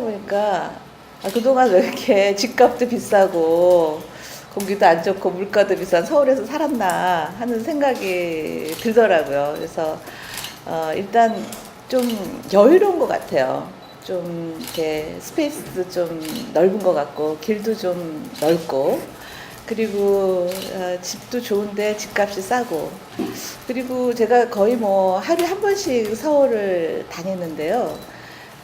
보니까 아, 그동안 왜 이렇게 집값도 비싸고 공기도 안 좋고 물가도 비싼 서울에서 살았나 하는 생각이 들더라고요. 그래서 어, 일단 좀 여유로운 것 같아요. 좀 이렇게 스페이스도 좀 넓은 것 같고 길도 좀 넓고 그리고 어, 집도 좋은데 집값이 싸고 그리고 제가 거의 뭐 하루에 한 번씩 서울을 다니는데요.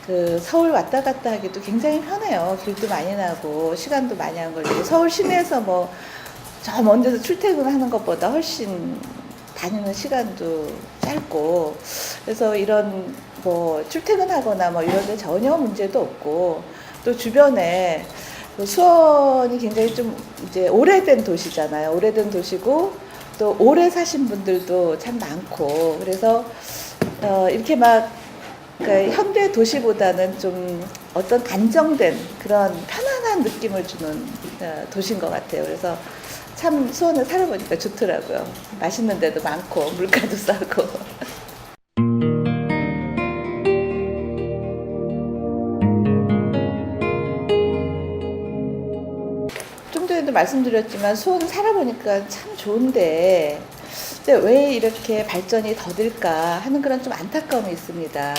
그 서울 왔다 갔다 하기도 굉장히 편해요. 길도 많이 나고 시간도 많이 안 걸리고 서울 시내에서 뭐 저 먼 데서 출퇴근하는 것보다 훨씬 다니는 시간도 짧고 그래서 이런 뭐 출퇴근하거나 뭐 이런 데 전혀 문제도 없고 또 주변에 그 수원이 굉장히 좀 이제 오래된 도시잖아요. 오래된 도시고 또 오래 사신 분들도 참 많고 그래서 어 이렇게 막 그러니까 현대 도시보다는 좀 어떤 안정된 그런 편안한 느낌을 주는 어, 도시인 것 같아요. 그래서 참 수원을 살아보니까 좋더라고요. 맛있는 데도 많고 물가도 싸고. 좀 전에도 말씀드렸지만 수원 살아보니까 참 좋은데 근데 왜 이렇게 발전이 더딜까 하는 그런 좀 안타까움이 있습니다.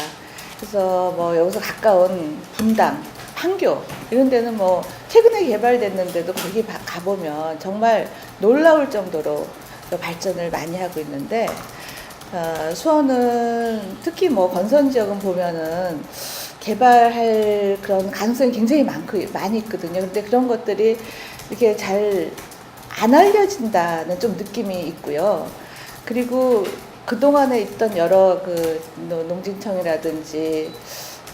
그래서 뭐 여기서 가까운 분당, 판교 이런 데는 뭐 최근에 개발됐는데도 거기 바- 가보면 정말 놀라울 정도로 그 발전을 많이 하고 있는데 어, 수원은 특히 뭐 건선 지역은 보면은 개발할 그런 가능성이 굉장히 많고 많이 있거든요. 근데 그런 것들이 이렇게 잘 안 알려진다는 좀 느낌이 있고요. 그리고 그 동안에 있던 여러 그 노- 농진청이라든지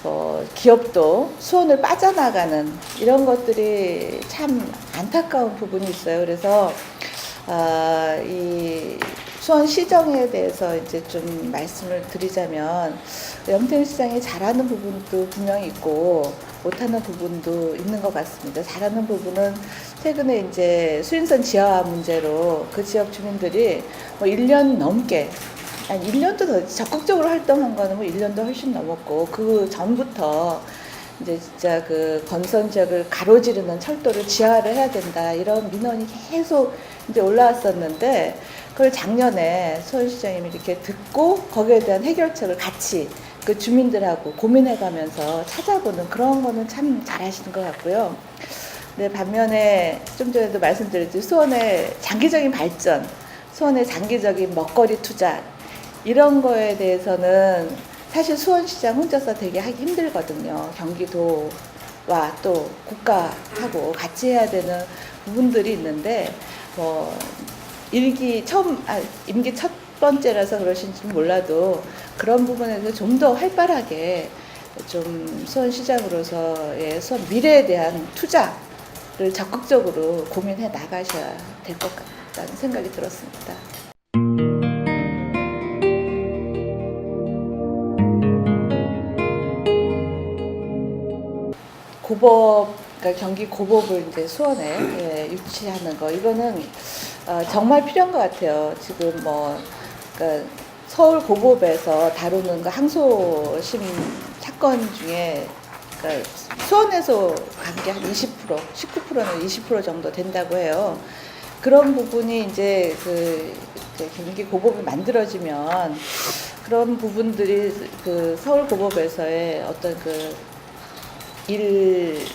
뭐 기업도 수원을 빠져나가는 이런 것들이 참 안타까운 부분이 있어요. 그래서 아, 이 수원 시정에 대해서 이제 좀 말씀을 드리자면 염태일 시장이 잘하는 부분도 분명히 있고 못하는 부분도 있는 것 같습니다. 잘하는 부분은 최근에 이제 수인선 지하 문제로 그 지역 주민들이 뭐 1년 넘게 아니 1년도 더 적극적으로 활동한 거는 뭐 1년도 훨씬 넘었고 그 전부터 이제 진짜 그 건선 지역을 가로지르는 철도를 지하를 해야 된다 이런 민원이 계속 이제 올라왔었는데 그걸 작년에 수원시장님이 이렇게 듣고 거기에 대한 해결책을 같이 그 주민들하고 고민해가면서 찾아보는 그런 거는 참 잘하시는 것 같고요. 네, 반면에 좀 전에도 말씀드렸듯이 수원의 장기적인 발전, 수원의 장기적인 먹거리 투자 이런 거에 대해서는 사실 수원시장 혼자서 되게 하기 힘들거든요. 경기도와 또 국가하고 같이 해야 되는 부분들이 있는데 뭐 일기 처음 아, 임기 첫 번째라서 그러신지 몰라도 그런 부분에서 좀 더 활발하게 좀 수원시장으로서의 수원 미래에 대한 투자를 적극적으로 고민해 나가셔야 될 것 같다는 생각이 들었습니다. 고법, 그러니까 경기 고법을 이제 수원에 예, 유치하는 거 이거는 어, 정말 필요한 것 같아요. 지금 뭐 그러니까 서울 고법에서 다루는 그 항소심 사건 중에 그러니까 수원에서 간게한 20%, 19%는 20% 정도 된다고 해요. 그런 부분이 이제 그 이제 경기 고법이 만들어지면 그런 부분들이 그 서울 고법에서의 어떤 그 일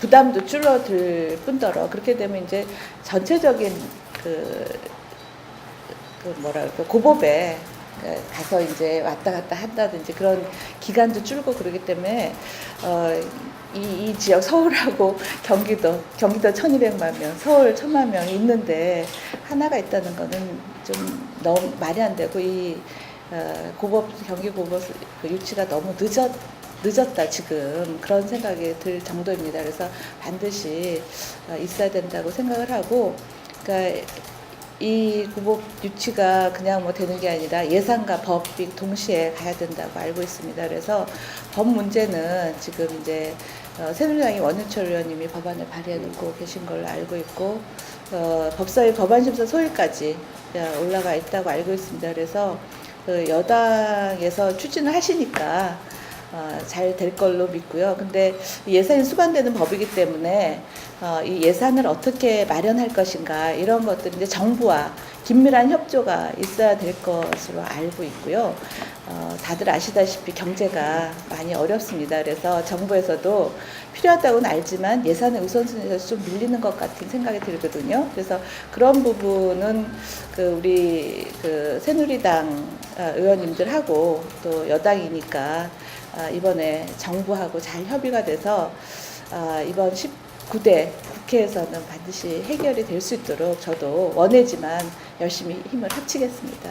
부담도 줄어들 뿐더러 그렇게 되면 이제 전체적인 그, 그 뭐랄까 고법에 그 가서 이제 왔다 갔다 한다든지 그런 기간도 줄고 그러기 때문에 어, 이, 이 지역 서울하고 경기도 경기도 1,200만 명, 서울 1,000만 명이 있는데 하나가 있다는 거는 좀 너무 말이 안 되고 이 어, 고법 경기 고법 그 유치가 너무 늦었 늦었다 지금 그런 생각이 들 정도입니다. 그래서 반드시 어, 있어야 된다고 생각을 하고, 그러니까 이 구복 유치가 그냥 뭐 되는 게 아니라 예산과 법이 동시에 가야 된다고 알고 있습니다. 그래서 법 문제는 지금 이제 어, 새누리당의 원유철 의원님이 법안을 발의해 놓고 계신 걸로 알고 있고 어, 법사위 법안심사 소위까지 어, 올라가 있다고 알고 있습니다. 그래서 그 여당에서 추진을 하시니까 어, 잘될 걸로 믿고요. 근데 예산이 수반되는 법이기 때문에 어, 이 예산을 어떻게 마련할 것인가 이런 것들 이제 정부와 긴밀한 협조가 있어야 될 것으로 알고 있고요. 어, 다들 아시다시피 경제가 많이 어렵습니다. 그래서 정부에서도 필요하다고는 알지만 예산의 우선순위에서 좀 밀리는 것 같은 생각이 들거든요. 그래서 그런 부분은 그 우리 그 새누리당 어, 의원님들하고 또 여당이니까 아, 이번에 정부하고 잘 협의가 돼서 아, 이번 19대 국회에서는 반드시 해결이 될 수 있도록 저도 원해지만 열심히 힘을 합치겠습니다.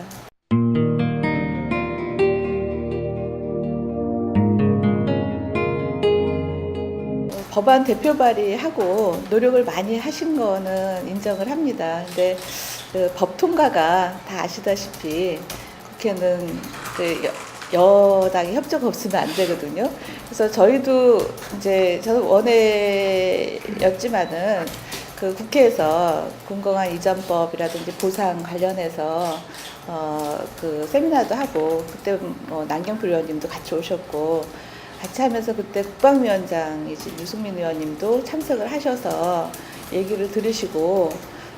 법안 대표 발의하고 노력을 많이 하신 거는 인정을 합니다. 근데 그 법 통과가 다 아시다시피 국회는 그 여, 여당이 협조가 없으면 안 되거든요. 그래서 저희도 이제 저도 원회였지만은 그 국회에서 공공한 이전법이라든지 보상 관련해서 어 그 세미나도 하고 그때 뭐 남경필 의원님도 같이 오셨고 같이 하면서 그때 국방위원장이신 유승민 의원님도 참석을 하셔서 얘기를 들으시고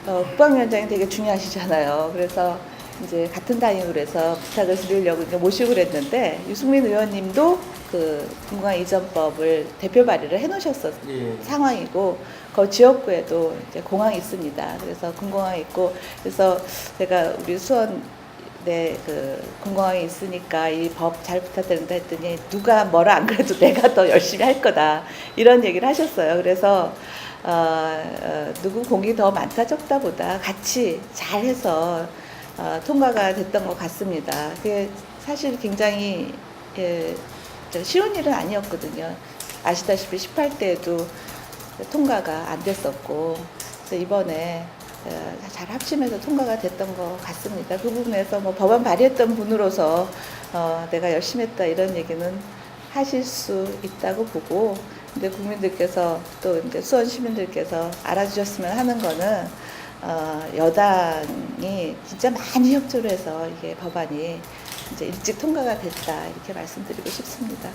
어, 국방위원장이 되게 중요하시잖아요. 그래서 이제 같은 당이고 해서 부탁을 드리려고 모시고 그랬는데 유승민 의원님도 그 공공한 이전법을 대표 발의를 해놓으셨었 예. 상황이고 그 지역구에도 이제 공항이 있습니다. 그래서 군공항이 있고 그래서 제가 우리 수원 네그 군공항이 있으니까 이 법 잘 부탁드린다 했더니 누가 뭐라 안 그래도 내가 더 열심히 할 거다 이런 얘기를 하셨어요. 그래서 어, 어, 누구 공이 더 많다 적다보다 같이 잘해서 어, 통과가 됐던 것 같습니다. 그게 사실 굉장히 예, 저 쉬운 일은 아니었거든요. 아시다시피 18대에도 통과가 안 됐었고 그래서 이번에 어, 잘 합치면서 통과가 됐던 것 같습니다. 그 부분에서 뭐 법안 발의했던 분으로서 어, 내가 열심히 했다 이런 얘기는 하실 수 있다고 보고 근데 국민들께서 또 이제 수원 시민들께서 알아주셨으면 하는 거는 어, 여당이 진짜 많이 협조를 해서 이게 법안이 이제 일찍 통과가 됐다 이렇게 말씀드리고 싶습니다.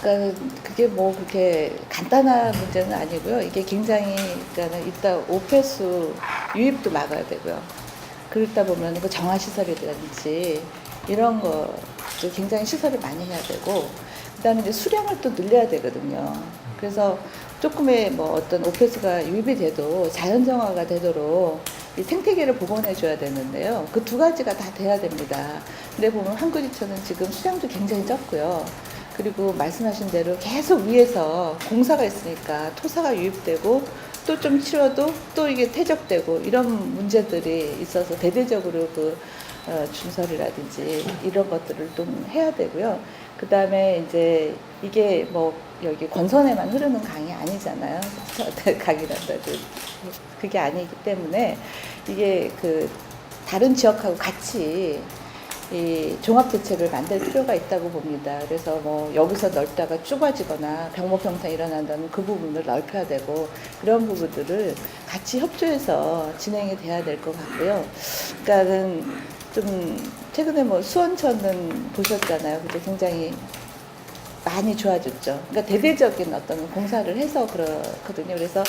그러니까 그게 뭐 그렇게 간단한 문제는 아니고요. 이게 굉장히 그러니까는 일단 오폐수 유입도 막아야 되고요. 그러다 보면 그 정화 시설이라든지 이런 것도 굉장히 시설을 많이 해야 되고 그다음에 이제 수량을 또 늘려야 되거든요. 그래서 조금의 뭐 어떤 오폐수가 유입이 돼도 자연 정화가 되도록 이 생태계를 복원해 줘야 되는데요. 그 두 가지가 다 돼야 됩니다. 근데 보면 한국지처는 지금 수량도 굉장히 적고요. 그리고 말씀하신 대로 계속 위에서 공사가 있으니까 토사가 유입되고 또 좀 치러도 또 이게 퇴적되고 이런 문제들이 있어서 대대적으로 그 어, 준설이라든지 이런 것들을 좀 해야 되고요. 그 다음에 이제 이게 뭐 여기 권선에만 흐르는 강이 아니잖아요. 강이란다. 그게 아니기 때문에 이게 그 다른 지역하고 같이 이 종합 대책을 만들 필요가 있다고 봅니다. 그래서 뭐 여기서 넓다가 좁아지거나 병목 형상 일어난다면 그 부분을 넓혀야 되고 그런 부분들을 같이 협조해서 진행이 돼야 될 것 같고요. 그러니까는 좀 최근에 뭐 수원천은 보셨잖아요. 근데 굉장히 많이 좋아졌죠. 그러니까 대대적인 어떤 공사를 해서 그렇거든요. 그래서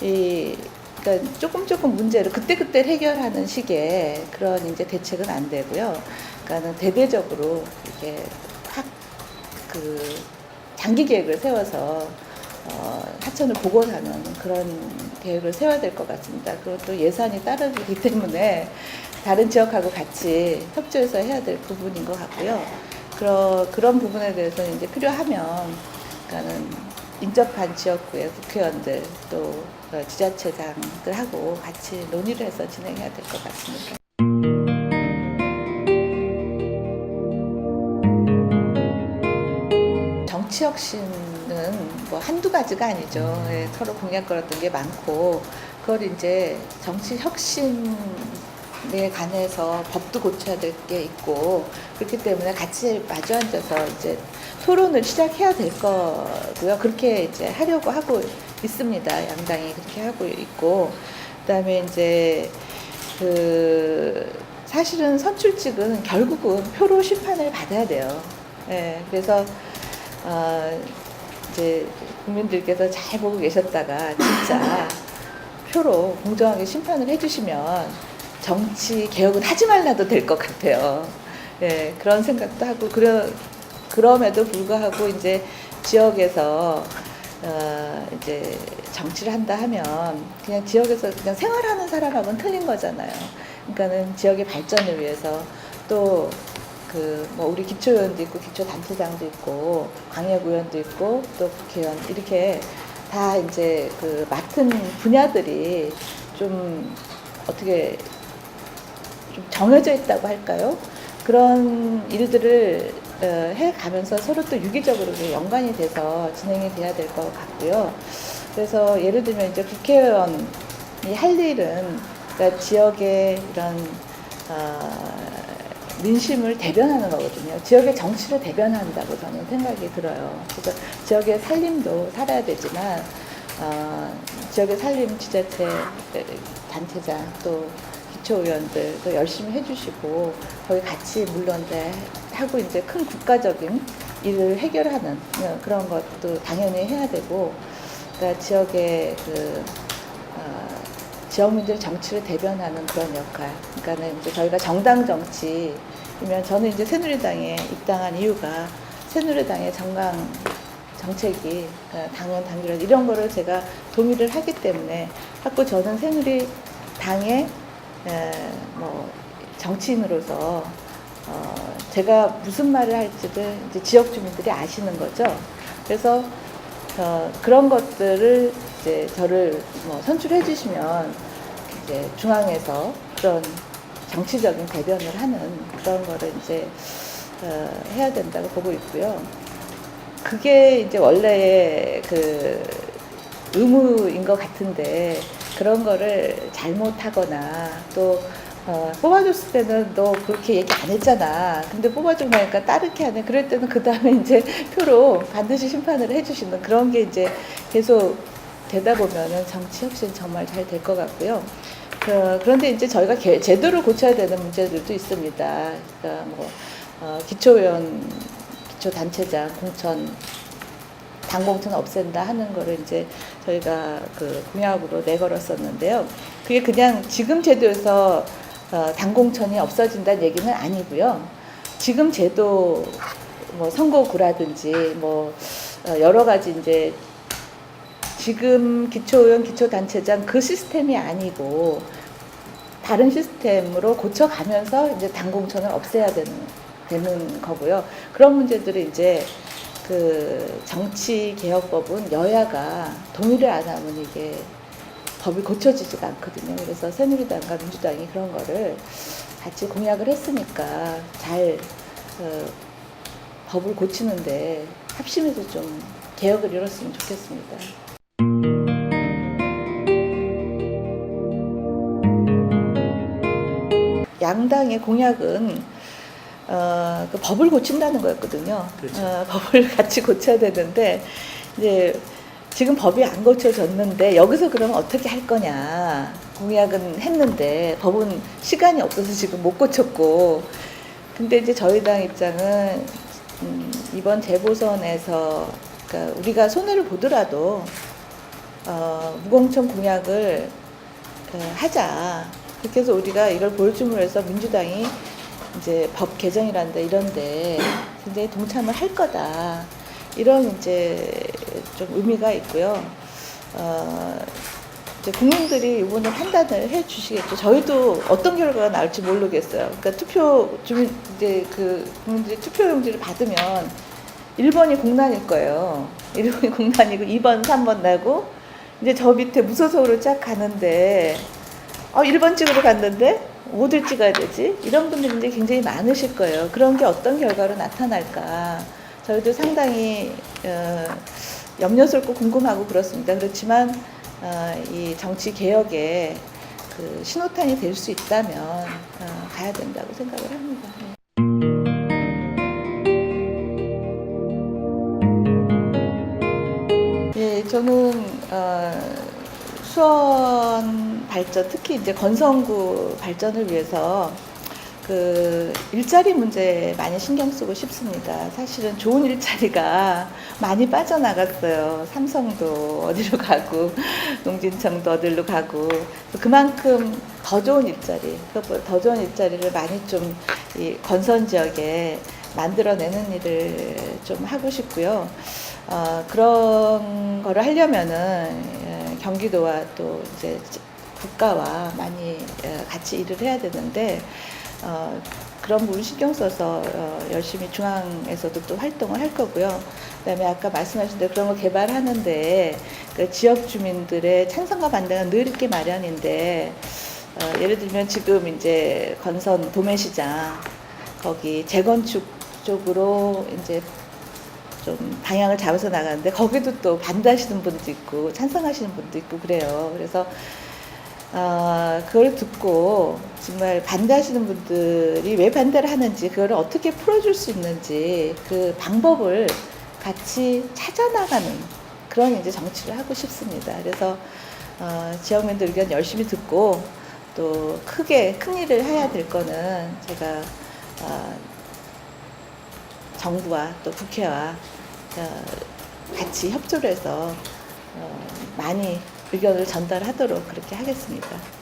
이 그러니까 조금 조금 문제를 그때그때 해결하는 식의 그런 이제 대책은 안 되고요. 그러니까는 대대적으로 이게 확 그 장기 계획을 세워서 어, 하천을 복원하는 그런 계획을 세워야 될 것 같습니다. 그것도 예산이 따르기 때문에 다른 지역하고 같이 협조해서 해야 될 부분인 것 같고요. 그런 그런 부분에 대해서 이제 필요하면, 그러니까는 인접한 지역구의 국회의원들 또 어, 지자체장들하고 같이 논의를 해서 진행해야 될 것 같습니다. 정치 혁신은 뭐 한두 가지가 아니죠. 예, 서로 공약 걸었던 게 많고, 그걸 이제 정치 혁신 에 관해서 법도 고쳐야 될 게 있고, 그렇기 때문에 같이 마주 앉아서 이제 토론을 시작해야 될 거고요. 그렇게 이제 하려고 하고 있습니다. 양당이 그렇게 하고 있고, 그다음에 이제 그 사실은 선출직은 결국은 표로 심판을 받아야 돼요. 예, 그래서 어, 이제 국민들께서 잘 보고 계셨다가 진짜 표로 공정하게 심판을 해주시면 정치 개혁은 하지 말라도 될 것 같아요. 예, 그런 생각도 하고 그러, 그럼에도 불구하고 이제 지역에서 어, 이제 정치를 한다 하면 그냥 지역에서 그냥 생활하는 사람하고는 틀린 거잖아요. 그러니까는 지역의 발전을 위해서 또 그 뭐 우리 기초의원도 있고 기초단체장도 있고 광역의원도 있고 또 국회의원 이렇게 다 이제 그 맡은 분야들이 좀 어떻게 좀 정해져 있다고 할까요? 그런 일들을 어, 해가면서 서로 또 유기적으로 연관이 돼서 진행이 돼야 될 것 같고요. 그래서 예를 들면 이제 국회의원이 할 일은 그러니까 지역의 이런 어, 민심을 대변하는 거거든요. 지역의 정치를 대변한다고 저는 생각이 들어요. 그래서 지역의 살림도 살아야 되지만 어, 지역의 살림 지자체 단체장 또 기초의원들 도 열심히 해주시고 거기 같이 물론 이제 하고 이제 큰 국가적인 일을 해결하는 그런 것도 당연히 해야 되고 그러니까 지역의 그 어, 지역 민들 정치를 대변하는 그런 역할. 그러니까는 이제 저희가 정당 정치이면 저는 이제 새누리당에 입당한 이유가 새누리당의 정강 정책이 당원 당규론 이런 거를 제가 동의를 하기 때문에 자꾸 저는 새누리당의 에, 뭐 정치인으로서 어, 제가 무슨 말을 할지를 이제 지역 주민들이 아시는 거죠. 그래서 어, 그런 것들을 이제 저를 뭐 선출해 주시면 이제 중앙에서 그런 정치적인 대변을 하는 그런 거를 이제 어, 해야 된다고 보고 있고요. 그게 이제 원래의 그 의무인 것 같은데 그런 거를 잘못하거나 또 어, 뽑아줬을 때는 너 그렇게 얘기 안 했잖아. 근데 뽑아주고 나니까 따르게 하네. 그럴 때는 그 다음에 이제 표로 반드시 심판을 해주시는 그런 게 이제 계속 되다 보면은 정치 혁신 정말 잘 될 것 같고요. 그, 그런데 이제 저희가 개, 제도를 고쳐야 되는 문제들도 있습니다. 그러니까 뭐 어, 기초의원, 기초단체장 공천 당공천 없앤다 하는 거를 이제 저희가 그 공약으로 내걸었었는데요. 그게 그냥 지금 제도에서 어, 당공천이 없어진다는 얘기는 아니고요. 지금 제도 뭐 선거구라든지 뭐 어, 여러 가지 이제 지금 기초의원 기초단체장 그 시스템이 아니고 다른 시스템으로 고쳐가면서 이제 당공천을 없애야 되는 되는 거고요. 그런 문제들이 이제 그 정치 개혁법은 여야가 동의를 안 하면 이게 법이 고쳐지지가 않거든요. 그래서 새누리당과 민주당이 그런 거를 같이 공약을 했으니까 잘 어, 법을 고치는데 합심해서 좀 개혁을 이뤘으면 좋겠습니다. 양당의 공약은 어, 그 법을 고친다는 거였거든요. 그렇죠. 어, 법을 같이 고쳐야 되는데 이제 지금 법이 안 고쳐졌는데 여기서 그러면 어떻게 할 거냐 공약은 했는데 법은 시간이 없어서 지금 못 고쳤고 근데 이제 저희 당 입장은 음, 이번 재보선에서 그러니까 우리가 손해를 보더라도 어, 무공천 공약을 어, 하자 그렇게 해서 우리가 이걸 보여줌으로 해서 민주당이 이제 법 개정이란다 이런데 굉장히 동참을 할 거다 이런 이제 좀 의미가 있고요. 어, 이제 국민들이 이번에 판단을 해 주시겠죠. 저희도 어떤 결과가 나올지 모르겠어요. 그러니까 투표 주민 이제 그 국민들이 투표용지를 받으면 1번이 공란일 거예요. 1번이 공란이고 2번, 3번 나고 이제 저 밑에 무소속으로 쫙 가는데 어 1번 찍으러 갔는데 어딜 찍어야 되지? 이런 분들이 굉장히 많으실 거예요. 그런 게 어떤 결과로 나타날까? 저희도 상당히 어, 염려스럽고 궁금하고 그렇습니다. 그렇지만 어, 이 정치 개혁의 그 신호탄이 될 수 있다면 어, 가야 된다고 생각을 합니다. 네. 예, 저는 어, 수원 발전, 특히 이제 건성구 발전을 위해서 그 일자리 문제 많이 신경 쓰고 싶습니다. 사실은 좋은 일자리가 많이 빠져나갔어요. 삼성도 어디로 가고, 농진청도 어디로 가고, 그만큼 더 좋은 일자리, 그것보다 더 좋은 일자리를 많이 좀 이 건선 지역에 만들어내는 일을 좀 하고 싶고요. 어, 그런 거를 하려면은 예, 경기도와 또 이제 국가와 많이 예, 같이 일을 해야 되는데 어, 그런 부분 신경 써서 어, 열심히 중앙에서도 또 활동을 할 거고요. 그다음에 아까 말씀하신 대로 그런 거 개발하는데 그 지역 주민들의 찬성과 반대가 늘 있게 마련인데 어, 예를 들면 지금 이제 건선 도매시장 거기 재건축 쪽으로 이제 좀 방향을 잡아서 나가는데 거기도 또 반대하시는 분도 있고 찬성하시는 분도 있고 그래요. 그래서 어, 그걸 듣고 정말 반대하시는 분들이 왜 반대를 하는지 그걸 어떻게 풀어줄 수 있는지 그 방법을 같이 찾아나가는 그런 이제 정치를 하고 싶습니다. 그래서 어, 지역민들 의견 열심히 듣고 또 크게 큰 일을 해야 될 거는 제가 어, 정부와 또 국회와 어, 같이 협조를 해서 어, 많이 의견을 전달하도록 그렇게 하겠습니다.